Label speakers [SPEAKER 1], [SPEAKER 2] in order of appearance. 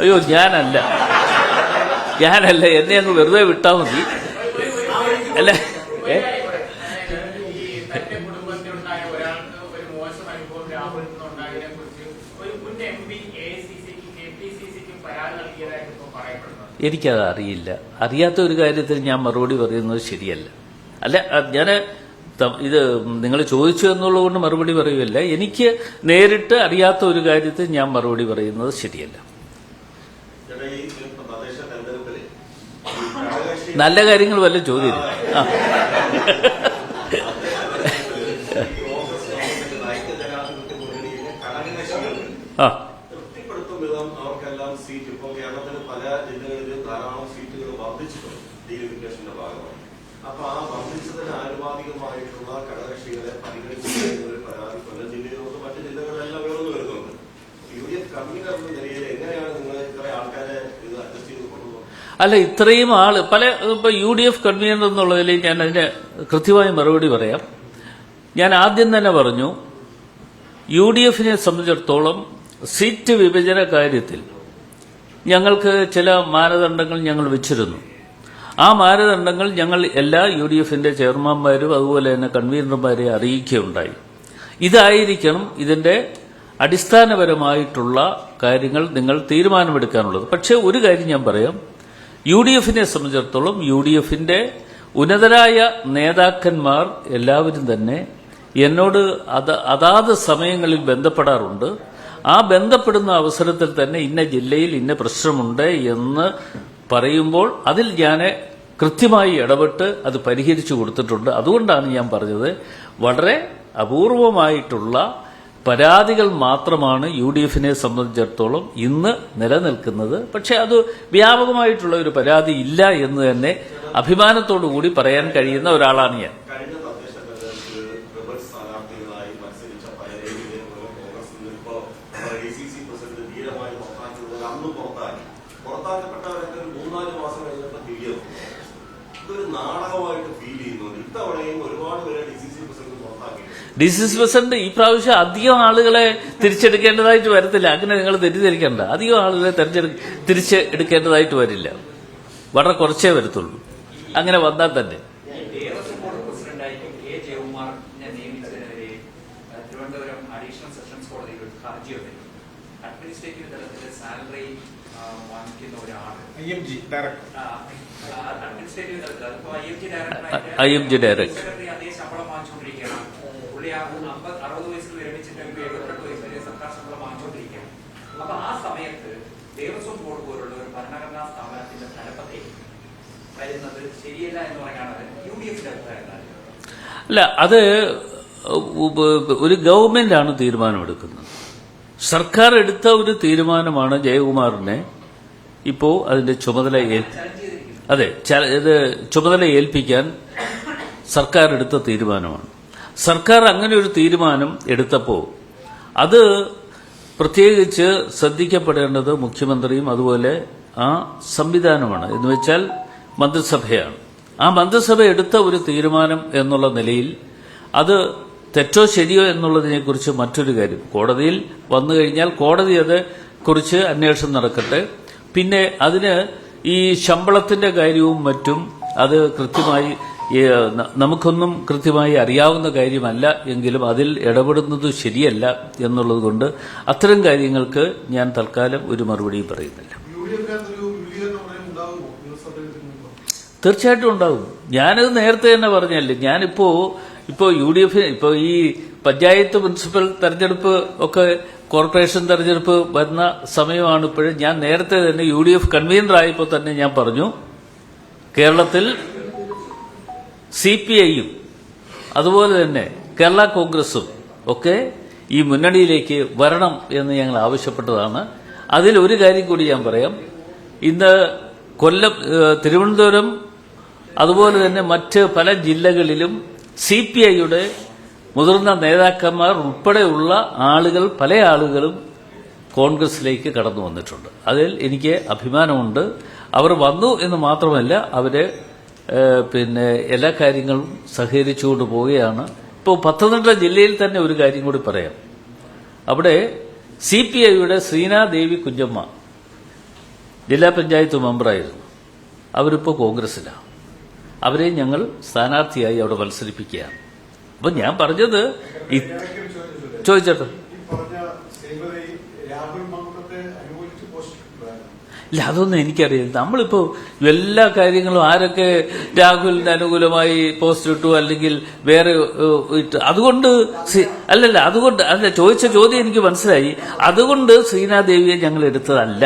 [SPEAKER 1] അയ്യോ ഞാനല്ല. ഞാനല്ല. എന്നെ അങ്ങ് വെറുതെ വിട്ടാ മതി. അല്ല എനിക്കത് അറിയില്ല. അറിയാത്ത ഒരു കാര്യത്തിൽ ഞാൻ മറുപടി പറയുന്നത് ശരിയല്ല. അല്ല ഞാൻ ഇത് നിങ്ങൾ ചോദിച്ചു എന്നുള്ളത് കൊണ്ട് മറുപടി പറയുകയല്ല. എനിക്ക് നേരിട്ട് അറിയാത്ത ഒരു കാര്യത്തിൽ ഞാൻ മറുപടി പറയുന്നത് ശരിയല്ല
[SPEAKER 2] ചേട്ടാ, ഈ ഇപ്പൊ തദ്ദേശ തെരഞ്ഞെടുപ്പിൽ ഈ ഘടകകക്ഷി
[SPEAKER 1] നല്ല കാര്യങ്ങൾ വല്ല ചോദ്യം ആ. ആ
[SPEAKER 2] ഒരു പരാതി കൊല്ലം ജില്ലയിലോട്ട് മറ്റു ജില്ലകളിലെല്ലാം ഉയർന്നു വരുന്നുണ്ട് യു ഡി എഫ് കൺവീനർ എന്ന നിലയിൽ എങ്ങനെയാണ് നിങ്ങൾ ഇത്ര ആൾക്കാരെ ഇത് അഡ്ജസ്റ്റ് ചെയ്ത് കൊണ്ടുപോകുന്നത്
[SPEAKER 1] അല്ല ഇത്രയും ആൾ പല ഇപ്പൊ യു ഡി എഫ് കൺവീനർ എന്നുള്ളതിൽ ഞാൻ അതിന് കൃത്യമായ മറുപടി പറയാം. ഞാൻ ആദ്യം തന്നെ പറഞ്ഞു യു ഡി എഫിനെ സംബന്ധിച്ചിടത്തോളം സീറ്റ് വിഭജന കാര്യത്തിൽ ഞങ്ങൾക്ക് ചില മാനദണ്ഡങ്ങൾ ഞങ്ങൾ വെച്ചിരുന്നു. ആ മാനദണ്ഡങ്ങൾ ഞങ്ങൾ എല്ലാ യു ഡി എഫിന്റെ ചെയർമാൻമാരും അതുപോലെ തന്നെ കൺവീനർമാരെ അറിയിക്കുകയുണ്ടായി. ഇതായിരിക്കണം ഇതിന്റെ അടിസ്ഥാനപരമായിട്ടുള്ള കാര്യങ്ങൾ നിങ്ങൾ തീരുമാനമെടുക്കാനുള്ളത്. പക്ഷേ ഒരു കാര്യം ഞാൻ പറയാം. യു ഡി എഫിനെ സംബന്ധിച്ചിടത്തോളം യു ഡി എഫിന്റെ ഉന്നതരായ നേതാക്കന്മാർ എല്ലാവരും തന്നെ എന്നോട് അത് അതാത് സമയങ്ങളിൽ ബന്ധപ്പെടാറുണ്ട്. ആ ബന്ധപ്പെടുന്ന അവസരത്തിൽ തന്നെ ഇന്ന ജില്ലയിൽ ഇന്ന പ്രശ്നമുണ്ട് എന്ന് പറയുമ്പോൾ അതിൽ ഞാൻ കൃത്യമായി ഇടപെട്ട് അത് പരിഹരിച്ചു കൊടുത്തിട്ടുണ്ട്. അതുകൊണ്ടാണ് ഞാൻ പറഞ്ഞത്. വളരെ അപൂർവമായിട്ടുള്ള പരാതികൾ മാത്രമാണ് യു ഡി എഫിനെ സംബന്ധിച്ചിടത്തോളം ഇന്ന് നിലനിൽക്കുന്നത്. പക്ഷെ അത് വ്യാപകമായിട്ടുള്ള ഒരു പരാതി ഇല്ല എന്ന് തന്നെ അഭിമാനത്തോടു കൂടി പറയാൻ കഴിയുന്ന ഒരാളാണ് ഞാൻ.
[SPEAKER 2] നാടകമായിട്ട് ഫീൽ ചെയ്യുന്നുണ്ട്. ഇത്തവണയും ഒരുപാട് പേരെ ഡി സി സി പ്രസിഡന്റ് പുറത്താക്കി
[SPEAKER 1] ഡി സി സി പ്രസിഡന്റ് ഈ പ്രാവശ്യം അധികം ആളുകളെ തിരിച്ചെടുക്കേണ്ടതായിട്ട് വരത്തില്ല അങ്ങനെ നിങ്ങൾ തെറ്റിദ്ധരിക്കേണ്ട അധികം ആളുകളെ തെരഞ്ഞെടു തിരിച്ചെടുക്കേണ്ടതായിട്ട് വരില്ല വളരെ കുറച്ചേ വരത്തുള്ളൂ അങ്ങനെ വന്നാൽ തന്നെ
[SPEAKER 3] അഡ്മിനിസ്ട്രേറ്റീവ് സാലറി വാങ്ങിക്കുന്ന ഒരാൾ
[SPEAKER 4] I M G director
[SPEAKER 3] administrative തലത്തിൽ അതിപ്പോ I M G
[SPEAKER 1] IMG director.
[SPEAKER 3] അതേ ശമ്പളം വാങ്ങിച്ചുകൊണ്ടിരിക്കുകയാണ് ആ അമ്പത് അറുപത് വയസ്സിൽ വിരമിച്ചിട്ട് ഒരു എഴുപത്തെട്ട് വയസ്സ് വരെ സർക്കാർ ശമ്പളം വാങ്ങിച്ചുകൊണ്ടിരിക്കുകയാണ്. അപ്പൊ ആ സമയത്ത് ദേവസ്വം ബോർഡ് പോലുള്ള ഒരു ഭരണഘടനാ സ്ഥാപനത്തിന്റെ തലപ്പത്തെ വരുന്നത് ശരിയല്ല എന്ന് പറയാനാണ് യു ഡി എഫിന്റെ അഭിപ്രായം
[SPEAKER 1] അല്ല അത് ഒരു ഗവൺമെന്റാണ് തീരുമാനമെടുക്കുന്നത്. സർക്കാർ എടുത്ത ഒരു തീരുമാനമാണ് ജയകുമാറിനെ ഇപ്പോ അതിന്റെ ചുമതല അതെ ഇത് ചുമതല ഏൽപ്പിക്കാൻ സർക്കാർ എടുത്ത തീരുമാനമാണ്. സർക്കാർ അങ്ങനെ ഒരു തീരുമാനം എടുത്തപ്പോൾ അത് പ്രത്യേകിച്ച് ശ്രദ്ധിക്കപ്പെടേണ്ടത് മുഖ്യമന്ത്രിയും അതുപോലെ ആ സംവിധാനമാണ്. എന്ന് വെച്ചാൽ മന്ത്രിസഭയാണ്. ആ മന്ത്രിസഭ എടുത്ത ഒരു തീരുമാനം എന്നുള്ള നിലയിൽ അത് തെറ്റോ ശരിയോ എന്നുള്ളതിനെക്കുറിച്ച് മറ്റൊരു കാര്യം. കോടതിയിൽ വന്നു കഴിഞ്ഞാൽ കോടതി അത് കുറിച്ച് അന്വേഷണം നടക്കട്ടെ. പിന്നെ അതിന് ഈ ശമ്പളത്തിന്റെ കാര്യവും മറ്റും അത് കൃത്യമായി നമുക്കൊന്നും കൃത്യമായി അറിയാവുന്ന കാര്യമല്ല എങ്കിലും അതിൽ ഇടപെടുന്നത് ശരിയല്ല എന്നുള്ളത് കൊണ്ട് അത്തരം കാര്യങ്ങൾക്ക് ഞാൻ തൽക്കാലം ഒരു മറുപടി പറയുന്നില്ല. തീർച്ചയായിട്ടും ഉണ്ടാവും. ഞാനത് നേരത്തെ തന്നെ പറഞ്ഞല്ലേ. ഞാനിപ്പോ ഇപ്പോ യു ഡി എഫ് ഇപ്പോ ഈ പഞ്ചായത്ത് മുനിസിപ്പൽ തെരഞ്ഞെടുപ്പ് ഒക്കെ കോർപ്പറേഷൻ തെരഞ്ഞെടുപ്പ് വരുന്ന സമയമാണ് ഇപ്പോഴും. ഞാൻ നേരത്തെ തന്നെ യു ഡി എഫ് കൺവീനർ ആയപ്പോൾ തന്നെ ഞാൻ പറഞ്ഞു കേരളത്തിൽ സി പി ഐയും അതുപോലെ തന്നെ കേരള കോൺഗ്രസും ഒക്കെ ഈ മുന്നണിയിലേക്ക് വരണം എന്ന് ഞങ്ങൾ ആവശ്യപ്പെട്ടതാണ്. അതിൽ ഒരു കാര്യം കൂടി ഞാൻ പറയാം. ഇന്ന് കൊല്ലം തിരുവനന്തപുരം അതുപോലെ തന്നെ മറ്റ് പല ജില്ലകളിലും സി പി ഐയുടെ മുതിർന്ന നേതാക്കന്മാർ ഉൾപ്പെടെയുള്ള ആളുകൾ പല ആളുകളും കോൺഗ്രസിലേക്ക് കടന്നു വന്നിട്ടുണ്ട്. അതിൽ എനിക്ക് അഭിമാനമുണ്ട്. അവർ വന്നു എന്ന് മാത്രമല്ല അവർ പിന്നെ എല്ലാ കാര്യങ്ങളും സഹകരിച്ചുകൊണ്ട് പോവുകയാണ്. ഇപ്പോൾ പത്തനംതിട്ട ജില്ലയിൽ തന്നെ ഒരു കാര്യം കൂടി പറയാം. അവിടെ സി പി ഐയുടെ ശ്രീനാദേവി കുഞ്ഞമ്മ ജില്ലാ പഞ്ചായത്ത് മെമ്പറായിരുന്നു. അവരിപ്പോൾ കോൺഗ്രസിലാണ് അവരെ ഞങ്ങൾ സ്ഥാനാർത്ഥിയായി അവിടെ മത്സരിപ്പിക്കുകയാണ്. അപ്പം ഞാൻ പറഞ്ഞത്
[SPEAKER 4] ചോദിച്ചോട്ടെ?
[SPEAKER 1] ചോദിച്ചോട്ടെ
[SPEAKER 4] ഈ പറഞ്ഞ ശ്രീമതി രാഹുൽ മങ്കുളത്തെ അനുകൂലിച്ച് പോസ്റ്റ്
[SPEAKER 1] ഇല്ല അതൊന്നും എനിക്കറിയില്ല. നമ്മളിപ്പോ എല്ലാ കാര്യങ്ങളും ആരൊക്കെ രാഹുലിന് അനുകൂലമായി പോസ്റ്റ് ഇട്ടു അല്ലെങ്കിൽ വേറെ ഇട്ടു അതുകൊണ്ട് അല്ലല്ല അതുകൊണ്ട് അല്ല ചോദിച്ച ചോദ്യം എനിക്ക് മനസ്സിലായി. അതുകൊണ്ട് ശ്രീനാദേവിയെ ഞങ്ങൾ എടുത്തതല്ല.